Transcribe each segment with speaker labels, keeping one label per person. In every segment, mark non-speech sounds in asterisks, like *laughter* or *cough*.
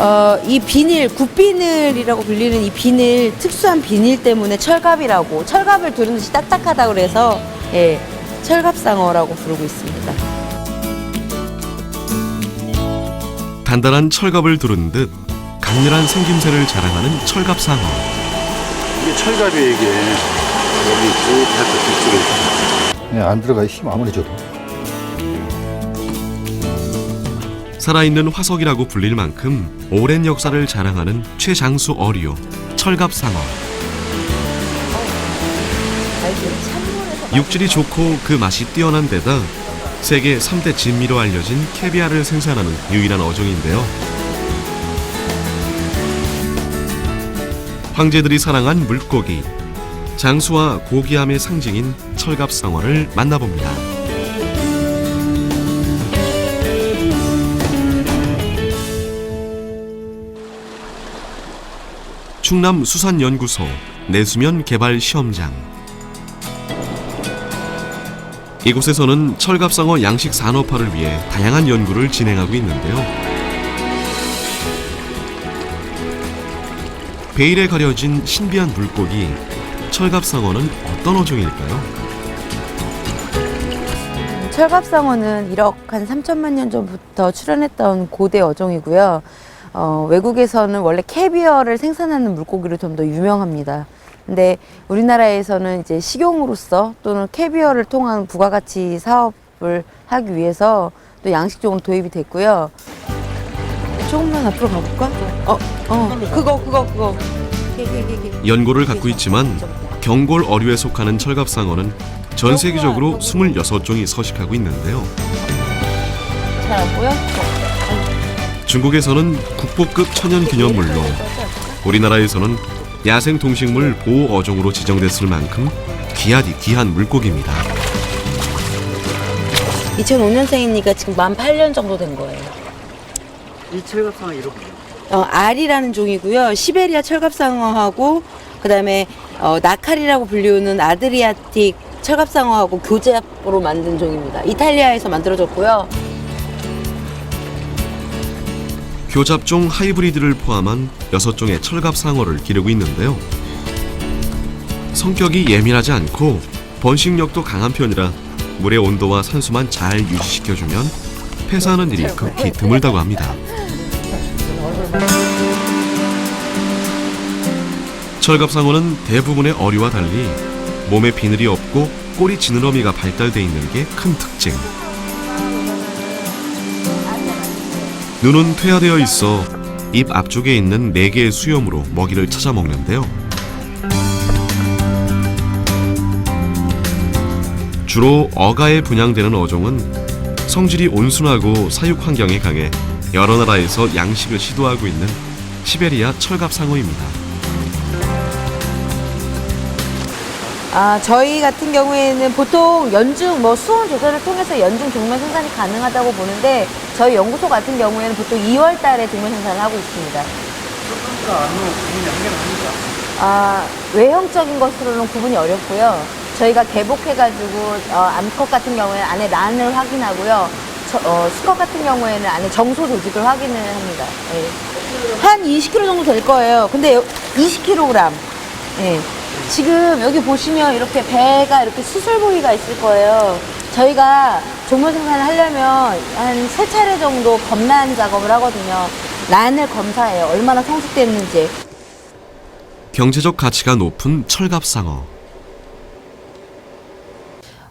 Speaker 1: 어, 이 비닐, 굿비닐이라고 불리는 이 비닐, 특수한 비닐 때문에 철갑이라고, 철갑을 두른 듯이 딱딱하다고 그래서, 예, 철갑상어라고 부르고 있습니다.
Speaker 2: 단단한 철갑을 두른 듯 강렬한 생김새를 자랑하는 철갑상어.
Speaker 3: 이게 철갑이에요 이게 여기 쭉 해서 뒤쪽에 있어. 네, 안 들어가 힘 아무리 줘도
Speaker 2: 살아있는 화석이라고 불릴 만큼 오랜 역사를 자랑하는 최장수 어리요 철갑상어. 육질이 좋고 그 맛이 뛰어난 데다 세계 3대 진미로 알려진 캐비아를 생산하는 유일한 어종인데요. 황제들이 사랑한 물고기, 장수와 고귀함의 상징인 철갑상어를 만나봅니다. 충남 수산연구소 내수면 개발 시험장. 이곳에서는 철갑상어 양식 산업화를 위해 다양한 연구를 진행하고 있는데요. 베일에 가려진 신비한 물고기 철갑상어는 어떤 어종일까요?
Speaker 1: 철갑상어는 1억 한 3천만 년 전부터 출현했던 고대 어종이고요. 어, 외국에서는 원래 캐비어를 생산하는 물고기로 좀 더 유명합니다. 근데 우리나라에서는 이제 식용으로서 또는 캐비어를 통한 부가가치 사업을 하기 위해서 또 양식종으로 도입이 됐고요. 조금만 앞으로 가볼까? 어, 어, 그거, 그거, 그거.
Speaker 2: 연고를 갖고 있지만 경골 어류에 속하는 철갑상어는 전 세계적으로 26종이 서식하고 있는데요.
Speaker 1: 잘 안 보여?
Speaker 2: 중국에서는 국보급 천연 기념물로 우리나라에서는 야생 동식물 보호 어종으로 지정됐을 만큼 귀하디 귀한 물고기입니다.
Speaker 1: 2005년생이니까 지금 만 8년 정도 된 거예요.
Speaker 4: 이 철갑상어 이름
Speaker 1: 어, 알이라는 종이고요. 시베리아 철갑상어하고 그다음에 어, 나칼이라고 불리우는 아드리아틱 철갑상어하고 교잡으로 만든 종입니다. 이탈리아에서 만들어졌고요.
Speaker 2: 교잡종 하이브리드를 포함한 6종의 철갑상어를 기르고 있는데요. 성격이 예민하지 않고 번식력도 강한 편이라 물의 온도와 산수만 잘 유지시켜주면 폐사하는 일이 극히 드물다고 합니다. 철갑상어는 대부분의 어류와 달리 몸에 비늘이 없고 꼬리 지느러미가 발달돼 있는 게 큰 특징. 눈은 퇴화되어 있어 입 앞쪽에 있는 네 개의 수염으로 먹이를 찾아 먹는데요. 주로 어가에 분양되는 어종은 성질이 온순하고 사육 환경에 강해 여러 나라에서 양식을 시도하고 있는 시베리아 철갑상어입니다.
Speaker 1: 아, 저희 같은 경우에는 보통 연중 뭐 수온 조절을 통해서 연중 종면 생산이 가능하다고 보는데 저희 연구소 같은 경우에는 보통 2월 달에 종면 생산을 하고 있습니다. 아, 외형적인 것으로는 구분이 어렵고요. 저희가 개복해가지고 어, 암컷 같은 경우에는 안에 란을 확인하고요. 저, 어, 수컷 같은 경우에는 안에 정소 조직을 확인을 합니다. 예. 한 20kg 정도 될 거예요. 근데 20kg. 예. 지금 여기 보시면 이렇게 배가 이렇게 수술 부위가 있을 거예요. 저희가 종묘 생산을 하려면 한 세 차례 정도 검란 작업을 하거든요. 란을 검사해요. 얼마나 성숙됐는지.
Speaker 2: 경제적 가치가 높은 철갑상어.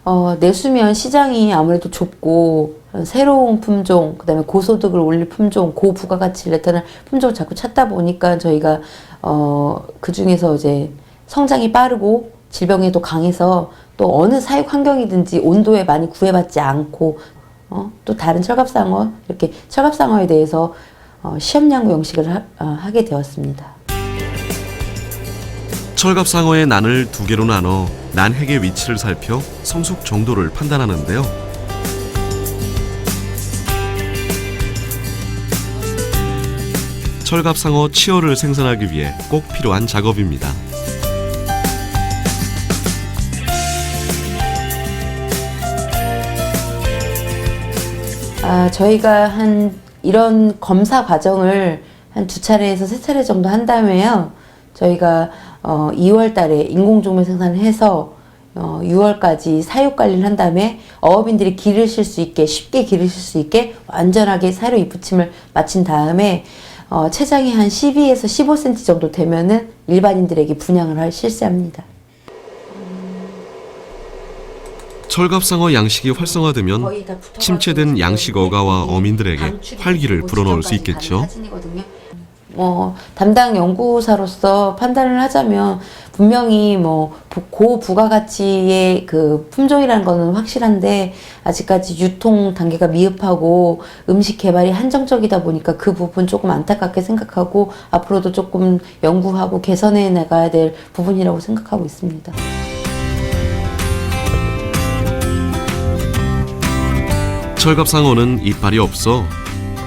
Speaker 1: 어, 내수면 시장이 아무래도 좁고 새로운 품종, 그다음에 고소득을 올릴 품종, 고부가가치를 나타낼 품종을 자꾸 찾다 보니까 저희가 어, 그 중에서 이제 성장이 빠르고 질병에도 강해서 또 어느 사육 환경이든지 온도에 많이 구애받지 않고 어, 또 다른 철갑상어 이렇게 철갑상어에 대해서 어, 시험 양구 영식을 하, 어, 하게 되었습니다.
Speaker 2: 철갑상어의 난을 두 개로 나눠 난핵의 위치를 살펴 성숙 정도를 판단하는데요. 철갑상어 치어를 생산하기 위해 꼭 필요한 작업입니다.
Speaker 1: 아, 저희가 한 이런 검사 과정을 한 두 차례에서 세 차례 정도 한 다음에요. 저희가 어, 2월 달에 인공종밀 생산을 해서 어, 6월까지 사육 관리를 한 다음에 어업인들이 기르실 수 있게 쉽게 기르실 수 있게 완전하게 사료 입붙임을 마친 다음에 어, 체장이 한 12에서 15cm 정도 되면은 일반인들에게 분양을 할 실시합니다.
Speaker 2: 철갑상어 양식이 활성화되면 침체된 양식 어가와 어민들에게 활기를 불어넣을 수 있겠죠.
Speaker 1: 뭐 담당 연구사로서 판단을 하자면 분명히 뭐 부- 고부가가치의 그 품종이라는 거는 확실한데 아직까지 유통 단계가 미흡하고 음식 개발이 한정적이다 보니까 그 부분 조금 안타깝게 생각하고 앞으로도 조금 연구하고 개선해 나가야 될 부분이라고 생각하고 있습니다.
Speaker 2: 철갑상어는 이빨이 없어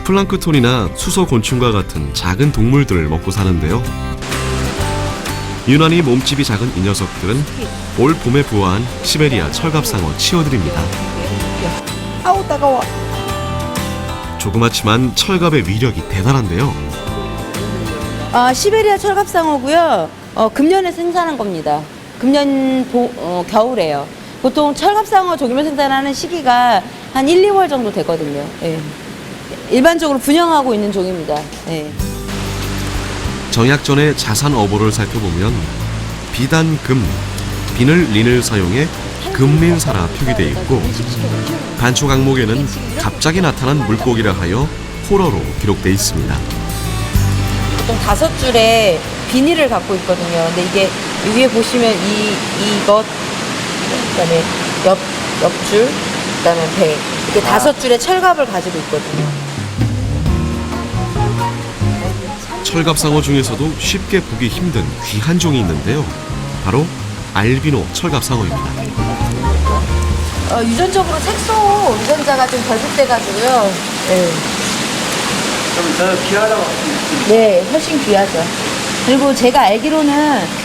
Speaker 2: 플랑크톤이나 수소곤충과 같은 작은 동물들을 먹고 사는데요. 유난히 몸집이 작은 이 녀석들은 올 봄에 부화한 시베리아 철갑상어 치어들입니다.
Speaker 1: 아우 따가워.
Speaker 2: 조그맣지만 철갑의 위력이 대단한데요.
Speaker 1: 아, 시베리아 철갑상어고요. 어, 금년에 생산한 겁니다. 금년 보, 어, 겨울에요. 보통 철갑상어 조기물 생산하는 시기가 한 1, 2월 정도 되거든요. 예. 일반적으로 분양하고 있는 종입니다. 예.
Speaker 2: 정약 전의 자산 어보를 살펴보면 비단 금, 비늘 린을 사용해 금린사라 표기되어 있고 간초 강목에는 갑자기 나타난 물고기라 하여 호러로 기록되어 있습니다.
Speaker 1: 보통 다섯 줄에 비닐을 갖고 있거든요. 근데 이게 위에 보시면 이 이것 그다음에 옆 옆줄 그다음에 배 이렇게 다섯 줄의 철갑을 가지고 있거든요.
Speaker 2: 철갑상어 중에서도 쉽게 보기 힘든 귀한 종이 있는데요. 바로 알비노 철갑상어입니다.
Speaker 1: 어, 유전적으로 색소 유전자가 좀 결핍돼가지고요. 네.
Speaker 5: 그럼 저 귀하다고
Speaker 1: 네, 훨씬 귀하죠. 그리고 제가 알기로는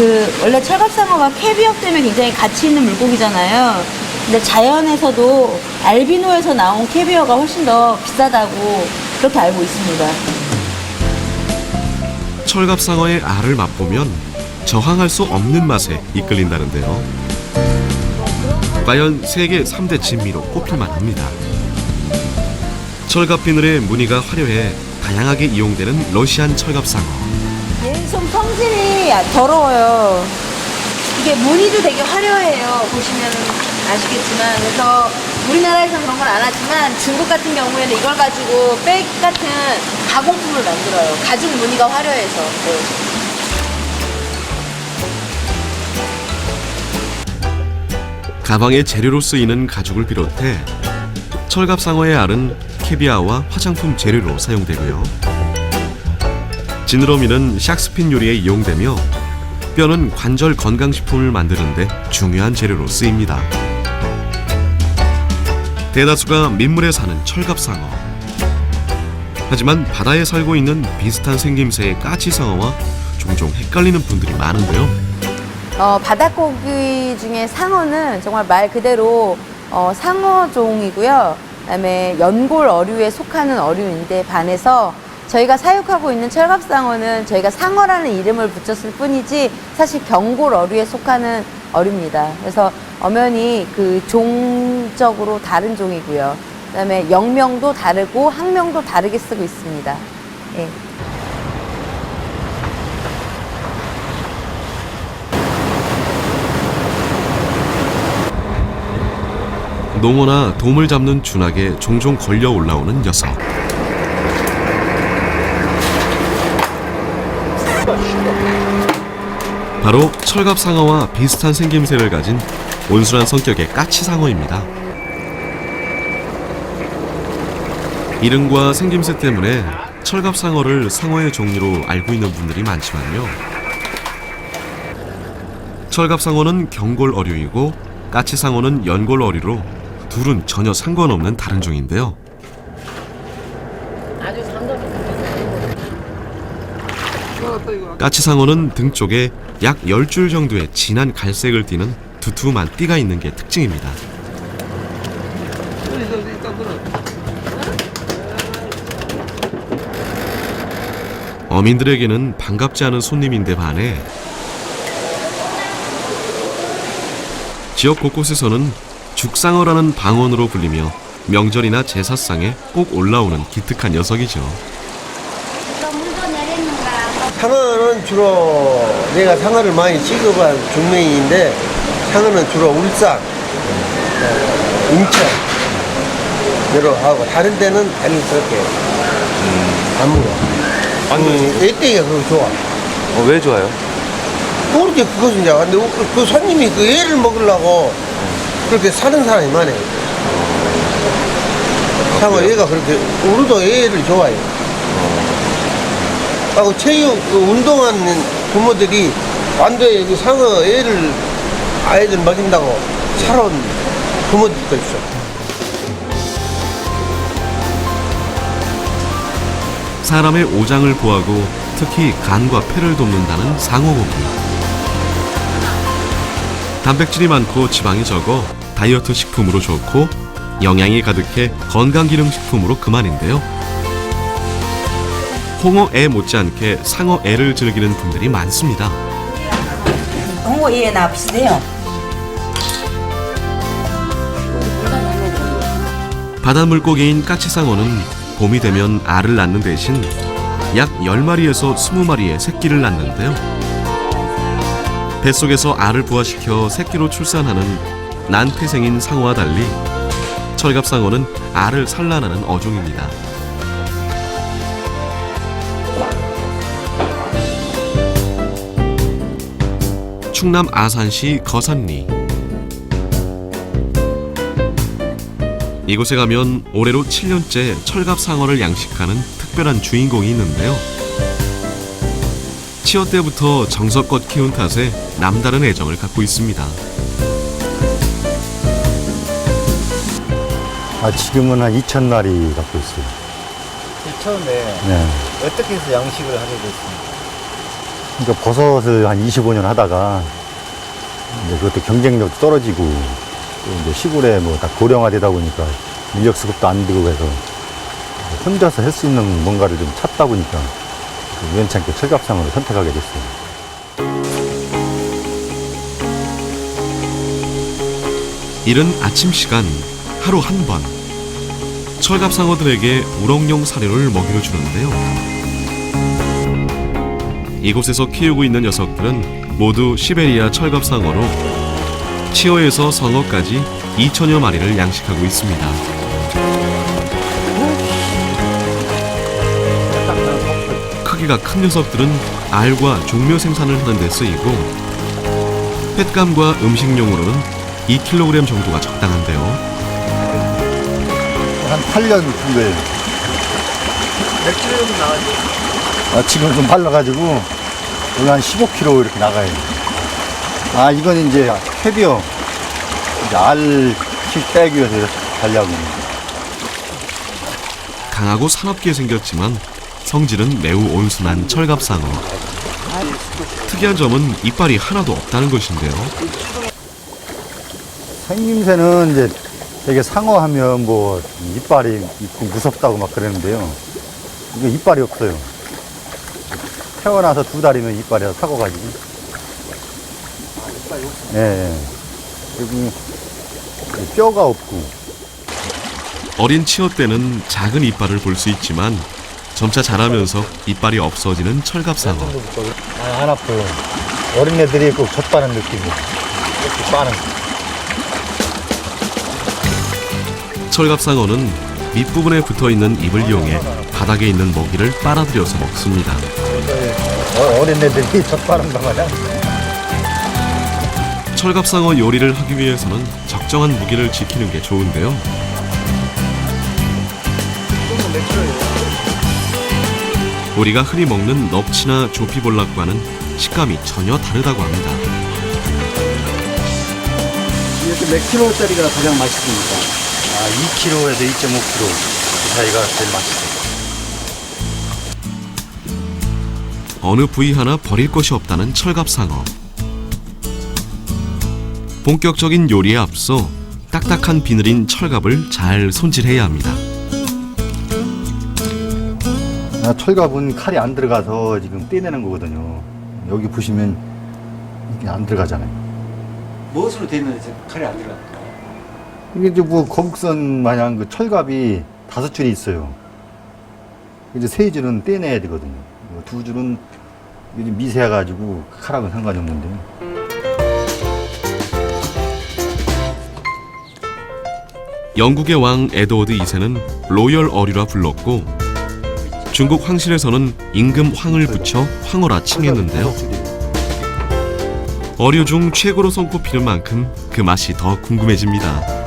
Speaker 1: 그 원래 철갑상어가 캐비역 때문에 굉장히 가치 있는 물고기잖아요. 근데 자연에서도 알비노에서 나온 캐비어가 훨씬 더 비싸다고 그렇게 알고 있습니다.
Speaker 2: 철갑상어의 알을 맛보면 저항할 수 없는 맛에 이끌린다는데요. 과연 세계 3대 진미로 꼽힐만 합니다. 철갑 비늘의 무늬가 화려해 다양하게 이용되는 러시안 철갑상어.
Speaker 1: 좀 성질이 더러워요. 이게 무늬도 되게 화려해요. 보시면 아시겠지만. 그래서 우리나라에서는 그런 건 안 하지만 중국 같은 경우에는 이걸 가지고 백 같은 가공품을 만들어요. 가죽 무늬가 화려해서. 네.
Speaker 2: 가방의 재료로 쓰이는 가죽을 비롯해 철갑상어의 알은 캐비아와 화장품 재료로 사용되고요. 지느러미는 샥스핀 요리에 이용되며 뼈는 관절 건강식품을 만드는데 중요한 재료로 쓰입니다. 대다수가 민물에 사는 철갑상어. 하지만 바다에 살고 있는 비슷한 생김새의 까치상어와 종종 헷갈리는 분들이 많은데요.
Speaker 6: 어, 바닷고기 중에 상어는 정말 말 그대로 어, 상어종이고요. 그다음에 연골 어류에 속하는 어류인데 반해서 저희가 사육하고 있는 철갑상어는 저희가 상어라는 이름을 붙였을 뿐이지 사실 경골 어류에 속하는 어류입니다. 그래서 엄연히 그 종적으로 다른 종이고요. 그다음에 영명도 다르고 학명도 다르게 쓰고 있습니다. 예.
Speaker 2: 농어나 돔을 잡는 준학에 종종 걸려 올라오는 녀석. 바로 철갑상어와 비슷한 생김새를 가진 온순한 성격의 까치상어입니다. 이름과 생김새 때문에 철갑상어를 상어의 종류로 알고 있는 분들이 많지만요. 철갑상어는 경골 어류이고 까치상어는 연골 어류로 둘은 전혀 상관없는 다른 종인데요. 까치상어는 등 쪽에 약 10줄 정도의 진한 갈색을 띠는 두툼한 띠가 있는 게 특징입니다. 어민들에게는 반갑지 않은 손님인데 반해 지역 곳곳에서는 죽상어라는 방언으로 불리며 명절이나 제사상에 꼭 올라오는 기특한 녀석이죠.
Speaker 7: 상어는 주로 내가 상어를 많이 취급한 중매인인데 상어는 주로 울산, 어, 인천 여러 하고 다른 데는 자연스럽게 안 먹어. 아니 애때기가 그거 좋아.
Speaker 4: 어, 왜 좋아요?
Speaker 7: 그렇게 그것은 이제 근데 그 손님이 그 애를 먹으려고 그렇게 사는 사람이 많아요. 상어 애가 그렇게 우리도 애를 좋아해요. 하고 체육 그 운동하는 부모들이 안돼 그 상어 애를 아이들 먹인다고 사러 온 부모들도 있어.
Speaker 2: 사람의 오장을 보하고 특히 간과 폐를 돕는다는 상어고기. 단백질이 많고 지방이 적어 다이어트 식품으로 좋고 영양이 가득해 건강기능식품으로 그만인데요. 홍어애 못지않게 상어애를 즐기는 분들이 많습니다.
Speaker 8: 홍어에 나 비슷해요.
Speaker 2: 바닷물고기인 까치상어는 봄이 되면 알을 낳는 대신 약 10마리에서 20마리의 새끼를 낳는데요. 뱃속에서 알을 부화시켜 새끼로 출산하는 난태생인 상어와 달리 철갑상어는 알을 산란하는 어종입니다. 충남 아산시 거산리 이곳에 가면 올해로 7년째 철갑상어를 양식하는 특별한 주인공이 있는데요. 치어 때부터 정석껏 키운 탓에 남다른 애정을 갖고 있습니다.
Speaker 3: 아, 지금은 한 2천 마리 갖고 있어요.
Speaker 9: 처음에
Speaker 3: 네.
Speaker 9: 어떻게 해서 양식을 하게 됐습니까?
Speaker 3: 그러니까 버섯을 한 25년 하다가 이제 그것도 경쟁력도 떨어지고 또 이제 시골에 뭐 다 고령화되다 보니까 인력 수급도 안 되고 해서 혼자서 할 수 있는 뭔가를 좀 찾다 보니까 그 우연찮게 철갑상으로 선택하게 됐어요.
Speaker 2: 이른 아침 시간 하루 한 번 철갑상어들에게 우럭용 사료를 먹이로 주는데요. 이곳에서 키우고 있는 녀석들은 모두 시베리아 철갑상어로 치어에서 성어까지 2천여 마리를 양식하고 있습니다. 크기가 큰 녀석들은 알과 종묘 생산을 하는 데 쓰이고 횟감과 음식용으로는 2kg 정도가 적당한데요.
Speaker 3: 한 8년 후에
Speaker 4: 몇 킬로 정도 나가죠?
Speaker 3: 아, 지금 좀 발라가지고 여기 한 15kg 이렇게 나가요. 아, 이건 이제 캐비어. 이제 알 빼기 위해서 이렇게 달려고.
Speaker 2: 강하고 사납게 생겼지만 성질은 매우 온순한 철갑상어. 특이한 점은 이빨이 하나도 없다는 것인데요.
Speaker 3: 생김새는 이제 되게 상어 하면 뭐 이빨이 있고 무섭다고 막 그러는데요. 이거 이빨이 없어요. 태어나서 두 달이면 이빨이 다 사고가지고. 예, 예. 그리고 뼈가 없고.
Speaker 2: 어린 치어 때는 작은 이빨을 볼 수 있지만 점차 자라면서 이빨이 없어지는 철갑상어.
Speaker 3: 아, 안 아파요. 어린애들이 꼭 젖바는 느낌이. 이렇게 빠는.
Speaker 2: 철갑상어는 밑부분에 붙어 있는 입을 이용해 바닥에 있는 먹이를 빨아들여서 먹습니다.
Speaker 3: 어, 어린 애들이 젖바는 거 마냥.
Speaker 2: 철갑상어 요리를 하기 위해서는 적정한 무게를 지키는 게 좋은데요. 우리가 흔히 먹는 넙치나 조피볼락과는 식감이 전혀 다르다고 합니다.
Speaker 9: 이렇게 몇 킬로짜리가 가장 맛있습니까?
Speaker 3: 아, 2kg에서 2.5kg. 그 사이가 제일 맛있어요.
Speaker 2: 어느 부위 하나 버릴 것이 없다는 철갑상어. 본격적인 요리에 앞서 딱딱한 비늘인 철갑을 잘 손질해야 합니다.
Speaker 3: 아, 철갑은 칼이 안 들어가서 지금 떼내는 거거든요. 여기 보시면 이게 안 들어가잖아요.
Speaker 9: 무엇으로 되는지 칼이 안 들어갑니다.
Speaker 3: 이게 이제 뭐 거북선 마냥 그 철갑이 다섯 줄이 있어요. 이제 세 줄은 떼내야 되거든요. 뭐두 줄은 이게 좀 미세해가지고 칼하고는 상관이 없는데.
Speaker 2: 영국의 왕 에드워드 2세는 로열 어리라 불렀고 중국 황실에서는 임금 황을 붙여 황어라 칭했는데요. 어류 중 최고로 손꼽히는 만큼 그 맛이 더 궁금해집니다.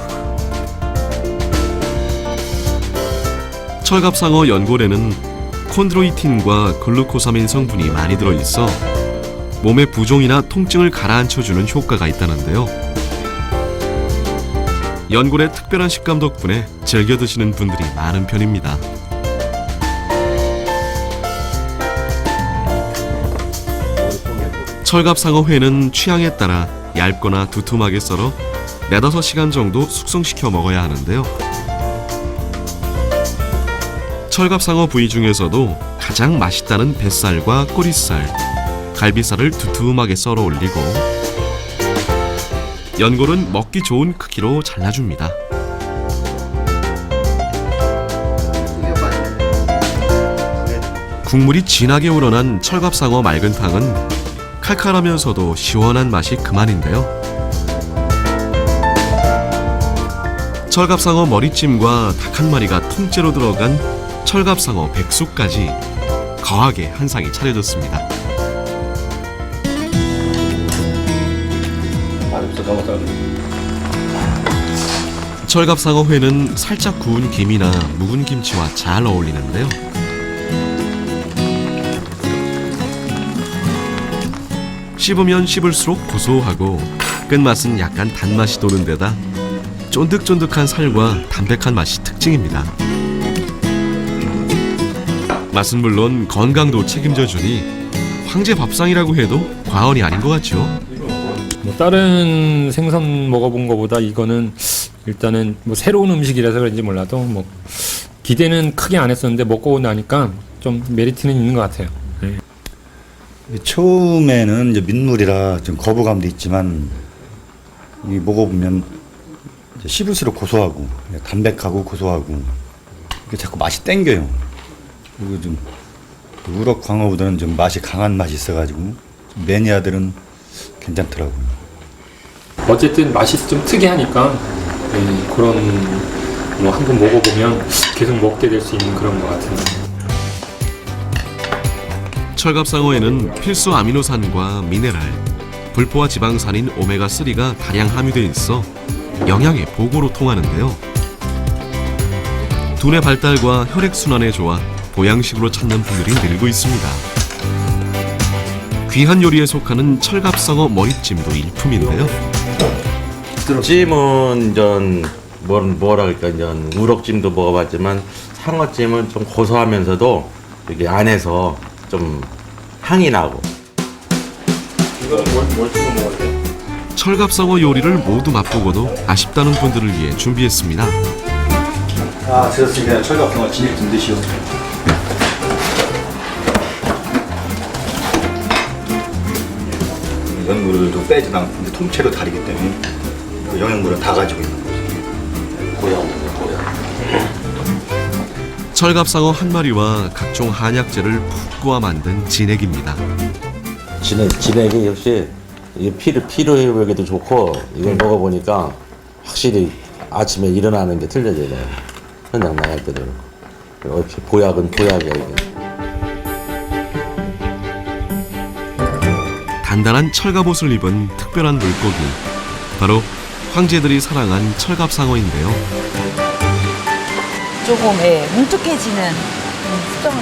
Speaker 2: 철갑상어 연골에는 콘드로이틴과 글루코사민 성분이 많이 들어있어 몸의 부종이나 통증을 가라앉혀주는 효과가 있다는데요. 연골의 특별한 식감 덕분에 즐겨 드시는 분들이 많은 편입니다. 철갑상어회는 취향에 따라 얇거나 두툼하게 썰어 네다섯 시간 정도 숙성시켜 먹어야 하는데요. 철갑상어 부위 중에서도 가장 맛있다는 뱃살과 꼬리살, 갈비살을 두툼하게 썰어 올리고 연골은 먹기 좋은 크기로 잘라줍니다. 국물이 진하게 우러난 철갑상어 맑은탕은 칼칼하면서도 시원한 맛이 그만인데요. 철갑상어 머리찜과 닭 한 마리가 통째로 들어간 철갑상어 백숙까지 거하게 한 상이 차려졌습니다. 철갑상어 회는 살짝 구운 김이나 묵은 김치와 잘 어울리는데요. 씹으면 씹을수록 고소하고 끝맛은 약간 단맛이 도는 데다 쫀득쫀득한 살과 담백한 맛이 특징입니다. 맛은 물론 건강도 책임져 주니 황제 밥상이라고 해도 과언이 아닌 것 같죠.
Speaker 8: 뭐 다른 생선 먹어본 것보다 이거는 일단은 뭐 새로운 음식이라서 그런지 몰라도 뭐 기대는 크게 안 했었는데 먹고 나니까 좀 메리트는 있는 것 같아요. 네.
Speaker 3: 처음에는 이제 민물이라 좀 거부감도 있지만 이 먹어보면 이제 씹을수록 고소하고 담백하고 고소하고 이게 자꾸 맛이 땡겨요. 그리고 좀 우럭 광어보다는 좀 맛이 강한 맛이 있어가지고 좀 매니아들은 괜찮더라고요.
Speaker 8: 어쨌든 맛이 좀 특이하니까 네, 그런 뭐 한 번 먹어보면 계속 먹게 될 수 있는 그런 것 같은.
Speaker 2: 철갑상어에는 필수 아미노산과 미네랄, 불포화 지방산인 오메가3가 다량 함유되어 있어 영양의 보고로 통하는데요. 두뇌 발달과 혈액순환에 좋아 보양식으로 찾는 분들이 늘고 있습니다. 귀한 요리에 속하는 철갑상어 머리찜도 일품인데요.
Speaker 10: 찜은 전 뭐, 뭐라 그럴까 전 우럭찜도 먹어봤지만 상어찜은 좀 고소하면서도 이게 안에서 좀 향이 나고
Speaker 8: 이거는 뭘, 뭘 찍어 먹어야 돼?
Speaker 2: 철갑상어 요리를 모두 맛보고도 아쉽다는 분들을 위해 준비했습니다.
Speaker 3: 아, 들었으니까 철갑상어 진액 좀 드시오. 좀 빼지 않고 통째로 다리기 때문에 그 영양분을 다 가지고 있는 거죠. *laughs*
Speaker 2: 철갑상어 한 마리와 각종 한약재를 푹 구워 만든 진액입니다.
Speaker 10: 진액 진액이 역시 이 피를 피로 회복에도 좋고 이걸 먹어보니까 확실히 아침에 일어나는 게 틀려져요. 현장 나갈 때도 그렇고 역시 보약은 보약이야 이게.
Speaker 2: 단단한 철갑옷을 입은 특별한 물고기 바로 황제들이 사랑한 철갑상어인데요.
Speaker 1: 조금 예, 뭉툭해지는 음, 수정을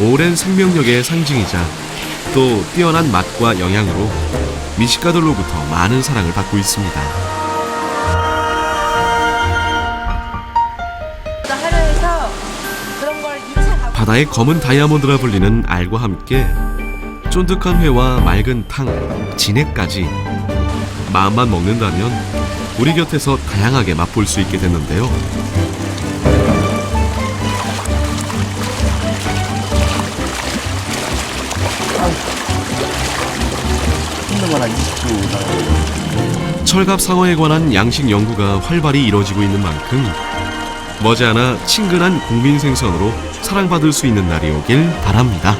Speaker 2: 오랜 생명력의 상징이자 또 뛰어난 맛과 영양으로 미식가들로부터 많은 사랑을 받고 있습니다. 바다의 검은 다이아몬드라 불리는 알과 함께 쫀득한 회와 맑은 탕, 진액까지 마음만 먹는다면 우리 곁에서 다양하게 맛볼 수 있게 됐는데요.
Speaker 3: 철갑
Speaker 2: 상어에 관한 양식 연구가 활발히 이루어지고 있는 만큼 머지않아 친근한 국민 생선으로 사랑받을 수 있는 날이 오길 바랍니다.